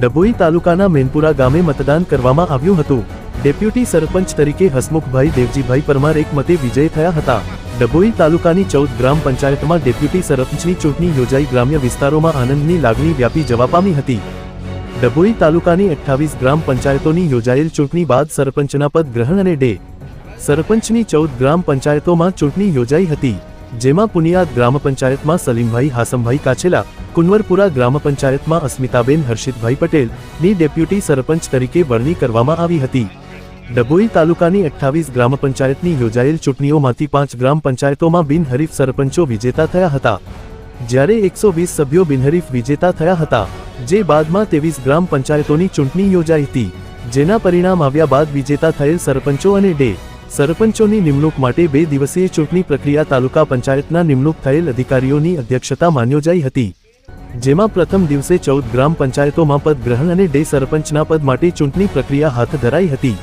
ડભોઈ તાલુકાના મેનપુરા ગામે મતદાન કરવામાં આવ્યું હતું. ડેપ્યુટી સરપંચ તરીકે હસમુખભાઈ દેવજીભાઈ પરમાર એક મતે વિજય થયા હતા. ડભોઈ તાલુકાની ચૌદ ગ્રામ પંચાયતમાં ડેપ્યુટી સરપંચની ચૂંટણી યોજાઈ ગ્રામ્ય વિસ્તારોમાં આનંદની લાગણી વ્યાપી જવા પામી હતી. ડભોઈ તાલુકાની અઠ્ઠાવીસ ગ્રામ પંચાયતોની યોજાયેલ ચૂંટણી બાદ સરપંચના પદ ગ્રહણ અને ડે. સરપંચની ચૌદ ગ્રામ પંચાયતોમાં ચૂંટણી યોજાઈ હતી, જેમાં પુનિયાદ ગ્રામ પંચાયતમાં સલીમભાઈ, હાસમભાઈ કાછેલા કુંવરપુરા ગ્રામ પંચાયતમાં અસ્મિતાબેન હર્ષિતભાઈ પટેલની ડેપ્યુટી સરપંચ તરીકે વરણી કરવામાં આવી હતી. ડભોઈ તાલુકાની અઠ્ઠાવીસ ગ્રામ પંચાયતની યોજાયેલ ચૂંટણીઓમાંથી પાંચ ગ્રામ પંચાયતોમાં બિનહરીફ સરપંચો વિજેતા થયા હતા. જ્યારે એકસો વીસ સભ્યો બિનહરીફ વિજેતા થયા હતા, જે બાદમાં ત્રેવીસ ગ્રામ પંચાયતોની ચૂંટણી યોજાઈ હતી, જેના પરિણામ આવ્યા બાદ વિજેતા થયેલ સરપંચો અને ડે સરપંચોની નિમણૂક માટે બે દિવસીય ચૂંટણી પ્રક્રિયા તાલુકા પંચાયતના નિમણૂક થયેલ અધિકારીઓની અધ્યક્ષતામાં યોજાઈ હતી. જેમાં પ્રથમ દિવસે ચૌદ ગ્રામ પંચાયતોમાં પદ ગ્રહણ અને ડે સરપંચના પદ માટે ચૂંટણી પ્રક્રિયા હાથ ધરાઈ હતી.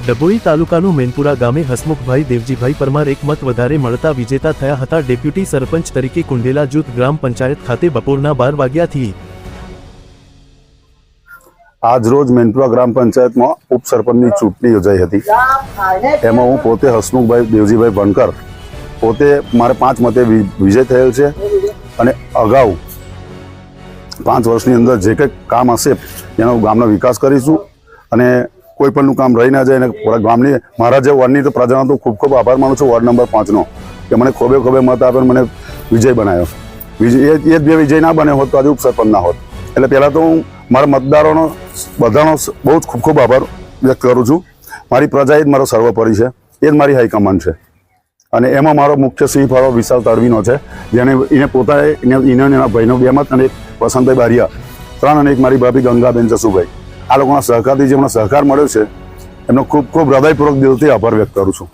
ડભોઈ તાલુકાનું મેનપુરા ગામે હસમુખભાઈ દેવજીભાઈ પરમાર એક મત વધારે મળતા વિજેતા થયા હતા. ડેપ્યુટી સરપંચ તરીકે કુંડેલા જૂથ ગ્રામ પંચાયત ખાતે બપોરના બાર વાગ્યાથી આજ રોજ મેનપુરા ગ્રામ પંચાયતમાં ઉપસરપંચની ચૂંટણી યોજાઈ હતી. એમાં હું પોતે હસમુખભાઈ દેવજીભાઈ ભણકર પોતે મારે પાંચ મતે વિજય થયેલ છે અને અગાઉ પાંચ વર્ષની અંદર જે કંઈક કામ હશે, એનો ગામનો વિકાસ કરીશું અને કોઈ પણનું કામ રહી ના જાય અને ગામની, મારા જે વોર્ડની તો પ્રજાનો તો ખૂબ ખૂબ આભાર માનું છું, વોર્ડ નંબર પાંચનો, કે મને ખોબે ખોબે મત આપ્યો મને વિજય બનાવ્યો. વિજય, એ એ જ બે વિજય ના બન્યો હોત તો આજે ઉપસરપંચ ના હોત. એટલે પહેલાં તો હું મારા મતદારોનો બધાનો બહુ જ ખૂબ ખૂબ આભાર વ્યક્ત કરું છું. મારી પ્રજા એ જ મારો સર્વોપરી છે. એ જ મારી હાઈકમાન્ડ છે. અને એમાં મારો મુખ્ય સિંહ ફાળો વિશાલ તડવીનો છે, જેને એને પોતાએ, એને એને ભાઈનો બે મત અને વસંતભાઈ બારિયા, ત્રણ અને એક મારી ભાભી ગંગાબેન જસુભાઈ. આ લોકોના સહકારથી જે મને સહકાર મળ્યો છે, એમનો ખૂબ ખૂબ હૃદયપૂર્વક દિલથી આભાર વ્યક્ત કરું છું.